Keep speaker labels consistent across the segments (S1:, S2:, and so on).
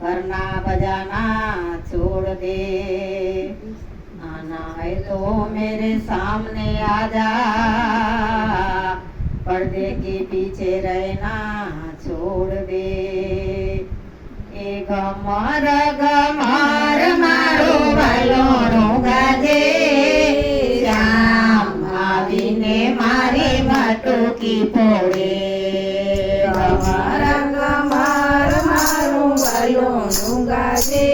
S1: ઘરના બજાના છોડ દે आना है तो मेरे सामने आ जा पर्दे के पीछे रहना छोड़ दे એ ગમર ગમર મારો ભાઈઓનો ગાજે શ્યામ આવીને મારી માટુકી ફોડે ગમર
S2: ગમર વાલોનું ગાજે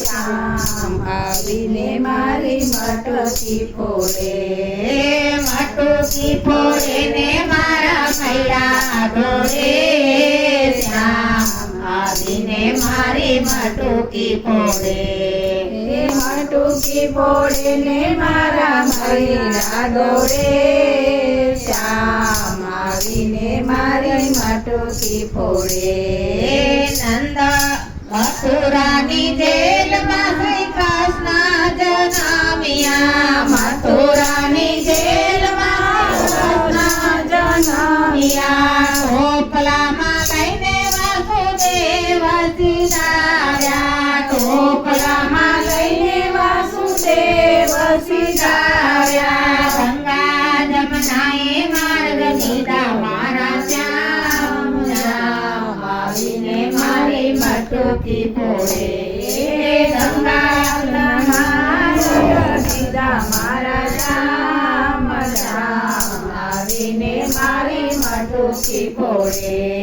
S2: સાંભાવીને મારી મટકી ફોડે.
S1: માટુકી ફોડે ને મારા મૈડા ડોરે સાંભાવીને મારી માટુકી ફોડે.
S2: મટકી ફોડે ને મારા મૈરા દોડે શ્યામ આવીને મારી મટકી ફોડે.
S1: મથુરાની જેલમાં શ્રી કૃષ્ણ જનામિયા મથુરાની જેલમાં કૃષ્ણ જનામિયા ટોપલામાં લઈને વાસુદેવ સીધાવ્યા ટોપલામાં લઈને વાસુદેવ મટકી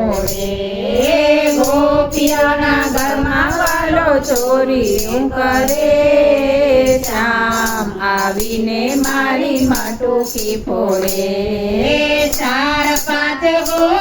S2: મટુકી
S1: ગોપિયાના ઘરમાં વાલો
S2: ચોરી કરે શ્યામ આવીને મારી માટુકી ફોડે.
S1: ચાર પાંચ ગોવાળિયા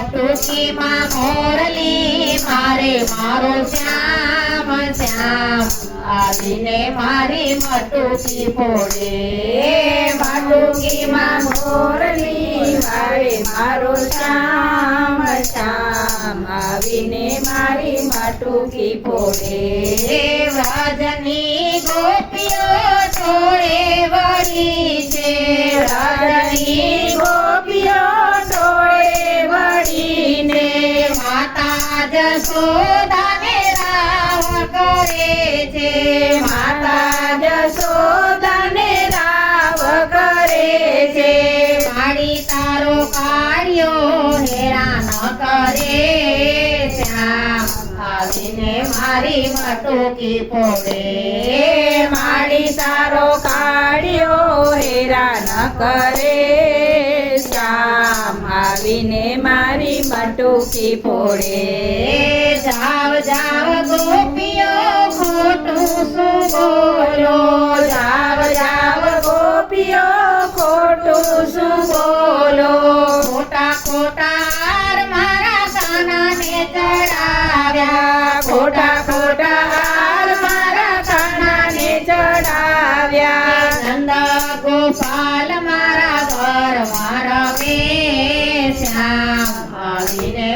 S1: મટુકીમાં મોરલી મારે મારો શ્યામ શ્યામ આવીને મારી મટુકી પોડે મટુકી માં
S2: મોરલી મારે મારો શ્યામ શ્યામ આવીને મારી મટુકી ફોડે.
S1: જશોદાને રાવ કરે છે.
S2: માતા કરે છે.
S1: મારી તારો કાર્યો હેરાન કરે શ્યામ આવીને મારી મટુકી ફોડે
S2: મારી તારો કાઢ્યો હેરાન કરે શ્યામ આવીને મારી મટુકી ફોડે.
S1: જાવ જાવ ગોપીઓ, ખોટું શું બોલો?
S2: જાવ જાવ ગોપીઓ, ખોટું શું બોલો?
S1: ખોટા ખોટા મારા
S2: મારા કાનાને ચડાવ્યા.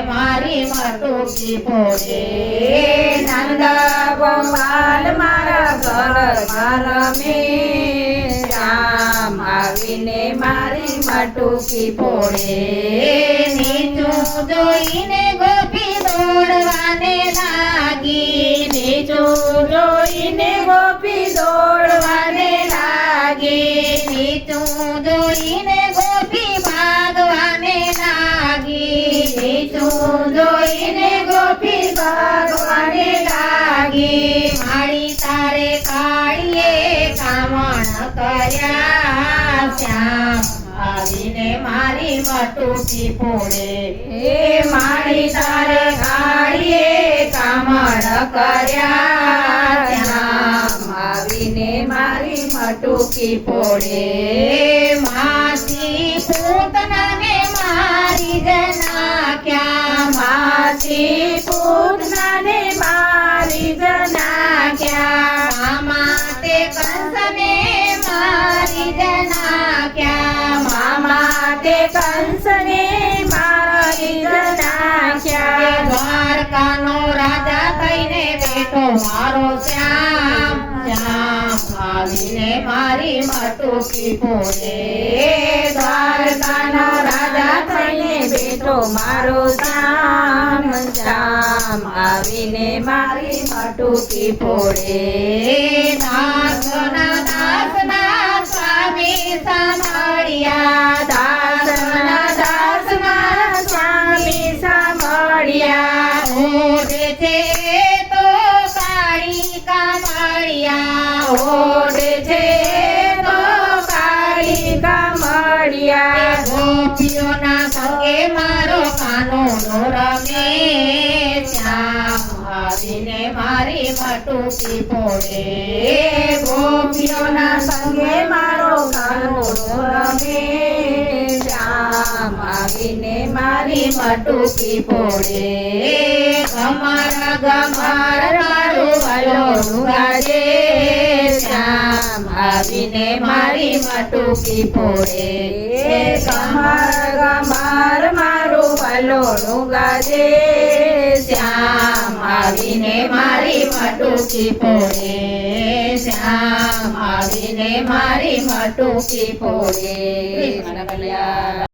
S1: મારી મટુકી પોડે
S2: નંદા ગોપાલ મારા ઘર મારા મે. શ્યામ આવીને મારી મટુકી ફોડે
S1: કર્યા શ્યામ આવીને મારી મટુકી ફોડે. હે મારી તારે કાળીએ કામણ કર્યા શ્યામ જના ક્યાં માસી તે કંસને આવીને મારી મટુકી ફોડે દ્વારકાનો રાજા થઈને
S2: બેઠો મારો શ્યામ શ્યામ આવીને મારી મટુકી ફોડે
S1: દાસના મટુકી ફોડે ગોપીઓના સંગે મારો કાનો રમે.
S2: શ્યામ આવીને
S1: મારી મટુકી ફોડે ગમાર ગમાર મારું વલોનું રાજે શ્યામ આવીને મારી મટુકી ફોડે
S2: ગમાર ગમાર મારું વલોનું ગાજે
S1: શ્યામ આવીને મારી મટુકી ફોડે શ્યામ આવીને મારી મટુકી ફોડે